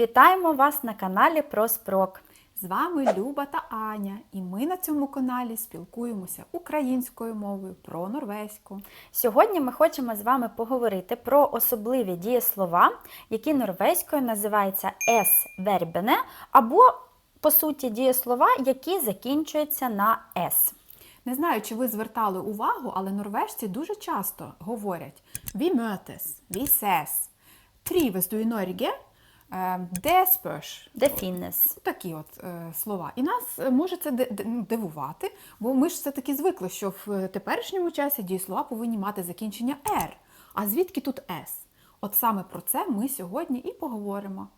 Вітаємо вас на каналі Проспрок. З вами Люба та Аня, і ми на цьому каналі спілкуємося українською мовою про норвезьку. Сьогодні ми хочемо з вами поговорити про особливі дієслова, які норвезькою називаються «с-вербене» або, по суті, дієслова, які закінчуються на «с». Не знаю, чи ви звертали увагу, але норвежці дуже часто говорять «Vi mötes», «Vi ses», «Trives du i Norge», е, Де фіннес? Такі от е, слова. І нас може це ну, дивувати, бо ми ж все-таки звикли, що в теперішньому часі дієслова повинні мати закінчення «р». А звідки тут «с»? От саме про це ми сьогодні і поговоримо.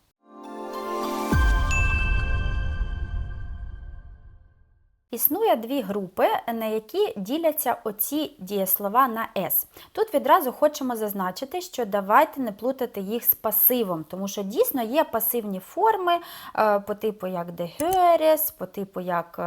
Існує дві групи, на які діляться оці дієслова на «с». Тут відразу хочемо зазначити, що давайте не плутати їх з пасивом, тому що дійсно є пасивні форми е, по типу як «de høres», по типу як е,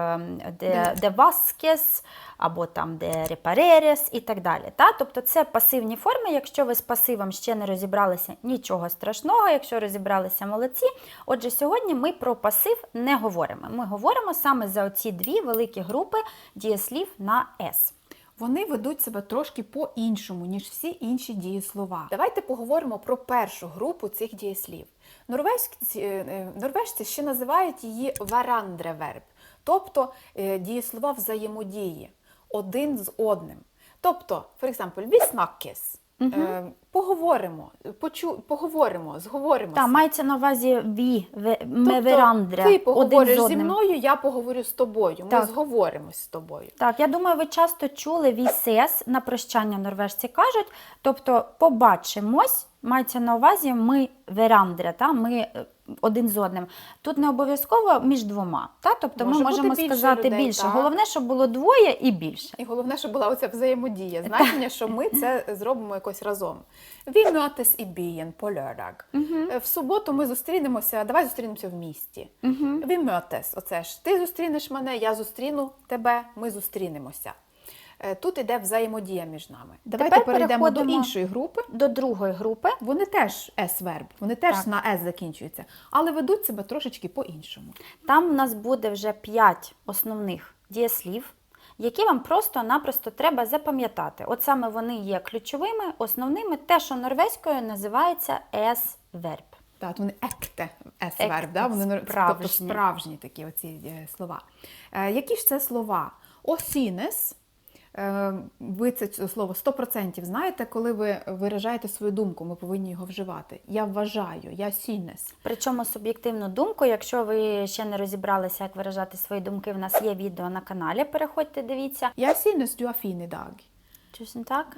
«de, de vaskes», або там «de repareres» і так далі. Та? Тобто це пасивні форми. Якщо ви з пасивом ще не розібралися, нічого страшного, якщо розібралися молодці. Отже, сьогодні ми про пасив не говоримо. Ми говоримо саме за оці дві великі групи дієслів на «с». Вони ведуть себе трошки по-іншому, ніж всі інші дієслова. Давайте поговоримо про першу групу цих дієслів. Норвезьці, е, е, норвежці ще називають її варандреверб, тобто е, дієслова взаємодії один з одним. Тобто, for example, vi snakkes. Е, Поговоримо, почу, поговоримо, зговоримося. Та мається на увазі «ві», ви, «ме тобто, верандре», ти поговориш зі мною, я поговорю з тобою. Ми Так. зговоримось з тобою. Так, я думаю, ви часто чули вісес на прощання норвежці кажуть, тобто побачимось, мається на увазі ми верандре, та, ми е, один з одним. Тут не обов'язково між двома. Та? Тобто Може ми можемо більше сказати людей, більше. так. Головне, щоб було двоє і більше. І головне, щоб була оця взаємодія, значення, що ми це зробимо якось разом. Vi mötes i byen på. Е, В суботу ми зустрінемося, давай зустрінемося в місті. Vi mötes, оце ж ти зустрінеш мене, я зустріну тебе, ми зустрінемося. Е, Тут іде взаємодія між нами. Давайте Тепер перейдемо до іншої групи. До другої групи. Вони теж S-верб, вони теж Так. на S закінчуються, але ведуть себе трошечки по-іншому. Там у нас буде вже 5 основних дієслів, які вам просто-напросто треба запам'ятати. От саме вони є ключовими, основними, те, що норвезькою називається S-верб. Так, вони екте S-верб, да? вони тобто справжні такі оці е, слова. Е, які ж це слова? Осінес. Е, ви це слово 100% знаєте, коли ви виражаєте свою думку, ми повинні його вживати. Я вважаю, я сінес. Причому суб'єктивну думку, якщо ви ще не розібралися, як виражати свої думки, в нас є відео на каналі. Переходьте, дивіться. Я сінес дю афіни fin Чусь не так.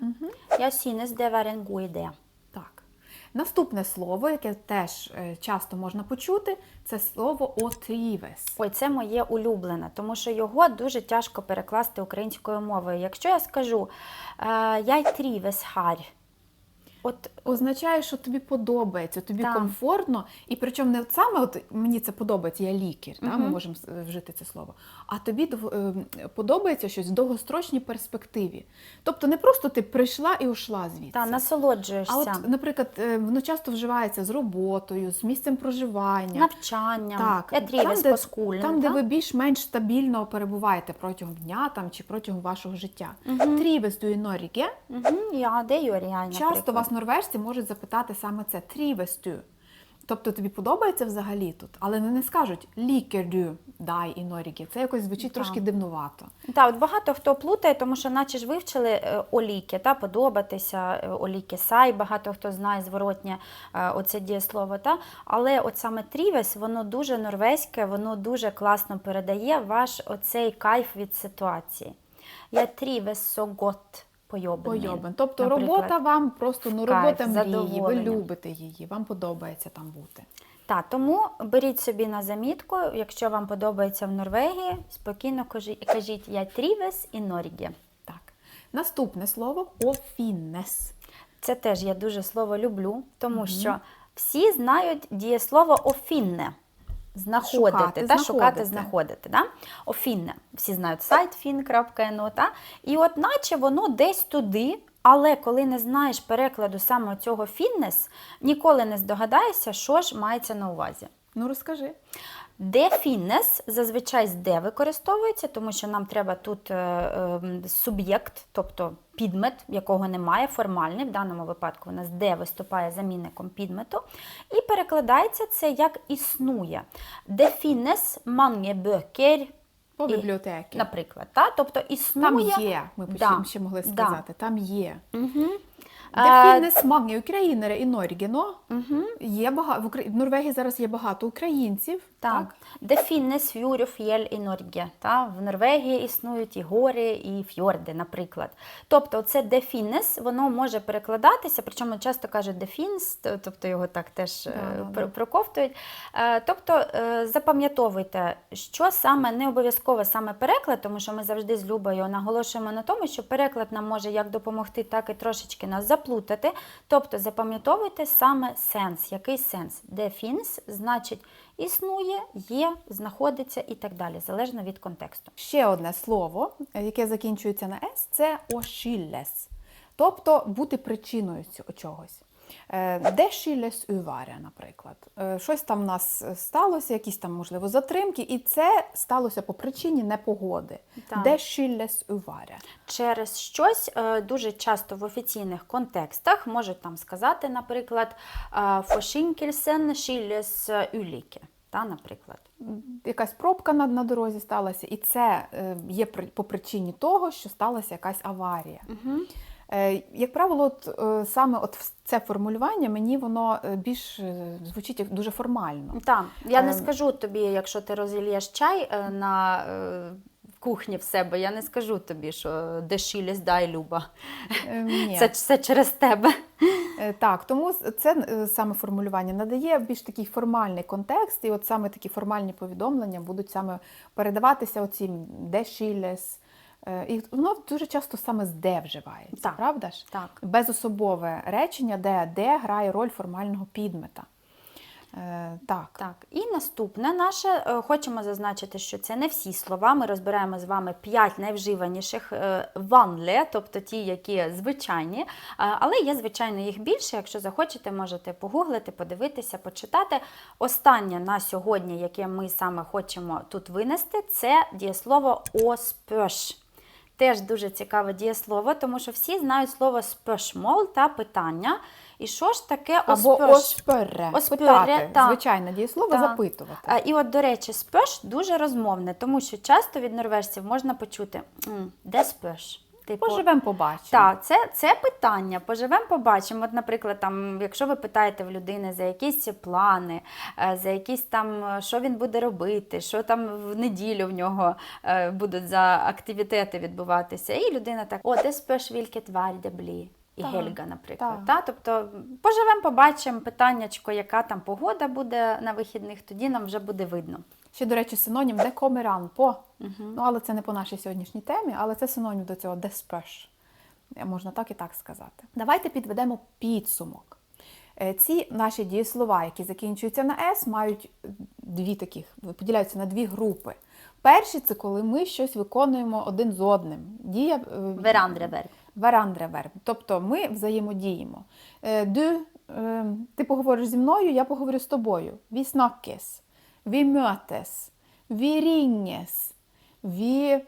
Я сінес де. Так. Наступне слово, яке теж е, часто можна почути, це слово отрівес. Ой, це моє улюблене, тому що його дуже тяжко перекласти українською мовою. Якщо я скажу «яй «Я трівес харь», от означає, що тобі подобається, тобі Так. комфортно, і причому не саме от мені це подобається, я лікар, та, ми можемо вжити це слово. А тобі е, подобається щось в довгострочній перспективі. Тобто не просто ти прийшла і ушла звідси. та насолоджуєшся а от, наприклад, е, воно часто вживається з роботою, з місцем проживання. навчанням, Так, «Я трівес де, по скулям», там, де та? ви більш-менш стабільно перебуваєте протягом дня там, чи протягом вашого життя. I Norge я, де Часто вас норвежці можуть запитати саме це трівестю. Тобто тобі подобається взагалі тут, але вони не скажуть лікердю дай і норіки. Це якось звучить Так. трошки дивнувато. Так, от багато хто плутає, тому що наче ж вивчили е, оліки, та, подобатися, е, оліки сай, багато хто знає зворотнє е, оце дієслово. Та? Але от саме трівес, воно дуже норвезьке, воно дуже класно передає ваш оцей кайф від ситуації. Я трівес со гот пойобаний. Пойобен. Тобто наприклад. робота вам просто ну, Кайф, робота мрії, ви любите її, вам подобається там бути. Так, тому беріть собі на замітку, якщо вам подобається в Норвегії, спокійно кажіть, я трівес і Норгі. Так. Наступне слово офіннес. Це теж я дуже слово люблю, тому що всі знають дієслово офінне. Знаходити, Шукати, та, шукати, знаходити. Да? Офінне. Всі знають сайт fin.no, та? І от наче воно десь туди, Але коли не знаєш перекладу саме цього фіннес, ніколи не здогадаєшся, що ж мається на увазі. Ну розкажи. Де фіннес зазвичай з де використовується, тому що нам треба тут е, е, суб'єкт, тобто підмет, якого немає, формальний, в даному випадку у нас де виступає замінником підмету, і перекладається це як існує. Де фіннес mange böcker, По І, бібліотеки. наприклад. Та? Тобто Там є, ми Да, ще могли да. сказати, там є. Угу. Det finnes mange ukrainere i Norge nå. Є бага... в, Укра... в зараз є багато українців. Так. Де фіннес фюрю ф'єль і Норге. В Норвегії існують і гори, і фьорди, наприклад. Тобто це де фіннес, воно може перекладатися, причому часто кажуть де фінс, тобто його так теж е, Да, проковтують. Е, Тобто е, запам'ятовуйте, що саме не обов'язково саме переклад, тому що ми завжди з Любою наголошуємо на тому, що переклад нам може як допомогти, так і трошечки нас заплутати. Тобто запам'ятовуйте саме сенс, який сенс. Де фінс значить існує, є, знаходиться і так далі, залежно від контексту. Ще одне слово, е, яке закінчується на «с», це «ошіллес», тобто бути причиною чогось. Е, Де шілес уваря, наприклад. Е, Щось там в нас сталося, якісь там, можливо, затримки, і це сталося по причині непогоди. Так. Де шілес уваря. Через щось е, дуже часто в офіційних контекстах можуть там сказати, наприклад, Фошінкельсен шілес уліки. Та, наприклад. Якась пробка на, на дорозі сталася, і це е, є по причині того, що сталася якась аварія. Угу. Е, Як правило, от, е, саме от це формулювання мені воно е, більш звучить дуже формально. Так, я не Ем. скажу тобі, якщо ти розілєш чай на кухні в себе, я не скажу тобі, що де шіліс, дай Люба. Ні. Це все через тебе. Так, тому це саме формулювання надає більш такий формальний контекст, і от саме такі формальні повідомлення будуть саме передаватися оцім де шілес. Е, І воно дуже часто саме з де вживається, Так. правда ж? Так. Безособове речення, де де грає роль формального підмета. Е, Так. Так, і наступне наше е, хочемо зазначити, що це не всі слова. Ми розбираємо з вами п'ять найвживаніших е, ванле, тобто ті, які звичайні. Е, Але є, звичайно, їх більше. Якщо захочете, можете погуглити, подивитися, почитати. Останнє на сьогодні, яке ми саме хочемо тут винести, це дієслово оспеш. Теж дуже цікаве дієслово, тому що всі знають слово спешмол та питання. І що ж таке Або оспере, Оспере, так. звичайне дієслово, Так. запитувати. А, І от, до речі, спеш дуже розмовне, тому що часто від норвежців можна почути де спеш? Типу, Поживемо, побачимо. так, це, це питання. Поживемо, побачимо. От, наприклад, там, якщо ви питаєте в людини за якісь плани, е, за якісь там, е, що він буде робити, що там в неділю в нього е, будуть за активітети відбуватися, і людина так, о, де спеш вількет вальдеблі. І Так, Гельга, наприклад. так. Та? Тобто поживемо, побачимо питаннячко, яка там погода буде на вихідних, тоді нам вже буде видно. Ще, до речі, синонім де комеран по. Ну, але це не по нашій сьогоднішній темі, але це синонім до цього де спеш. Е, Можна так і так сказати. Давайте підведемо підсумок. Е, Ці наші дієслова, які закінчуються на С, мають дві таких, поділяються на дві групи. Перші це коли ми щось виконуємо один з одним. Дія Верандревер. Верандреверб. Тобто ми взаємодіємо. Е, е, ти поговориш зі мною, я поговорю з тобою. Snakkes. Vi mötes. Vi ringes. Vi,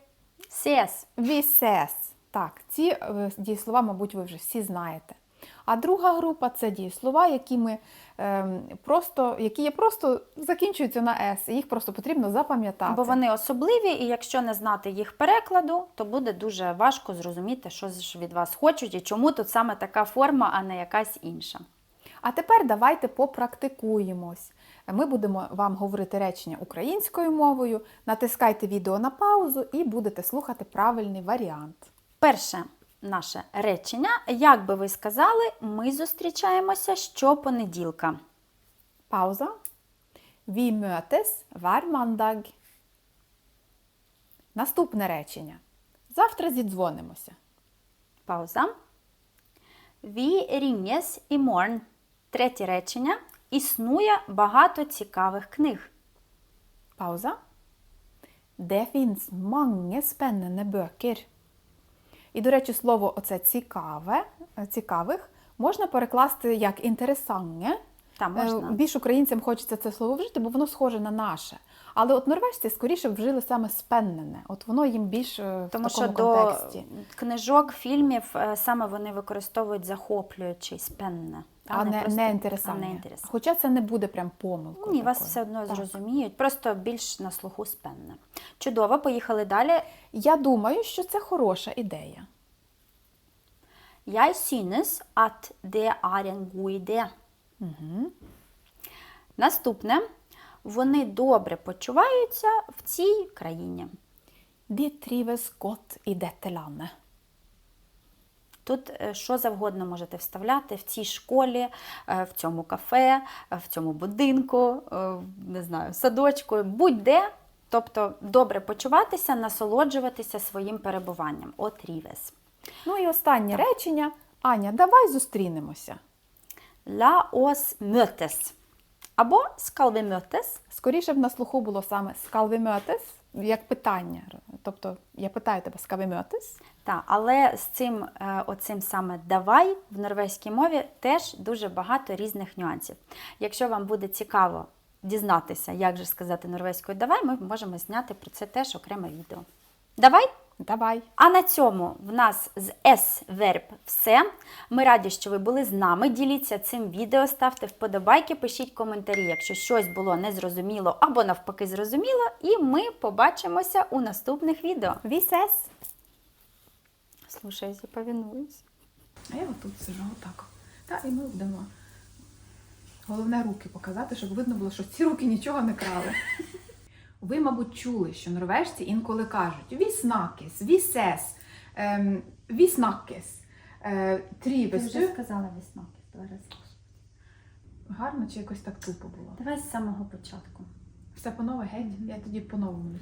Сес. vi ses. Так, ці е, дієслова, мабуть, ви вже всі знаєте. А друга група це дієслова, які ми ем, просто, які є просто закінчуються на С, і їх просто потрібно запам'ятати. Бо вони особливі, і якщо не знати їх перекладу, то буде дуже важко зрозуміти, що ж від вас хочуть і чому тут саме така форма, а не якась інша. А тепер давайте попрактикуємось. Ми будемо вам говорити речення українською мовою. Натискайте відео на паузу і будете слухати правильний варіант. Перше наше речення, як би ви сказали, ми зустрічаємося щопонеділка. Пауза. Vi mötes hver mandag. Наступне речення. Завтра зідзвонимося. Пауза. Vi ringes imorgon. Третє речення. Існує багато цікавих книг. Пауза. Det finns mange spennende bøker. І, до речі, слово оце цікаве, е, цікавих можна перекласти як інтересанне. Е, можна. Більш українцям хочеться це слово вжити, бо воно схоже на наше. Але от норвежці скоріше вжили саме спеннене. От воно їм більш е, в Тому що до книжок, фільмів саме вони використовують захоплюючий спенне. А не, просто- не а не інтересанне. Хоча це не буде прям помилкою. Ні, вас все одно Так. зрозуміють, просто більш на слуху спенне. Чудово, поїхали далі. Я думаю, що це хороша ідея. Jeg synes at det er en god idé. Наступне. Вони добре почуваються в цій країні. De trives godt i dette landet. Тут е, що завгодно можете вставляти в цій школі, е, в цьому кафе, е, в цьому будинку, не знаю, садочку, будь-де. Тобто добре почуватися, насолоджуватися своїм перебуванням. От рівес. Ну і останнє речення. Аня, давай зустрінемося. La oss møtes. Або skal. Скоріше б на слуху було саме «Skal vi møtes?» Як питання. Тобто я питаю тебе «Skal Так, але з цим е, оцим саме давай в норвезькій мові теж дуже багато різних нюансів. Якщо вам буде цікаво дізнатися, як же сказати норвезькою давай, ми можемо зняти про це теж окреме відео. Давай! Давай. А на цьому в нас з S-верб все. Ми раді, що ви були з нами. Діліться цим відео, ставте вподобайки, пишіть коментарі, якщо щось було незрозуміло або навпаки зрозуміло. І ми побачимося у наступних відео. Вісес! Слушаюся, повинуюсь. А я отут сижу отак. Та і ми будемо. Головне руки показати, щоб видно було, що ці руки нічого не крали. Ви, мабуть, чули, що норвежці інколи кажуть віснакіс, вісес, ем, віснакіс, е, трівес. сказала віснакіс два рази. Гарно чи якось так тупо було? Давай з самого початку. Все по-нове, геть? Я тоді по-новому.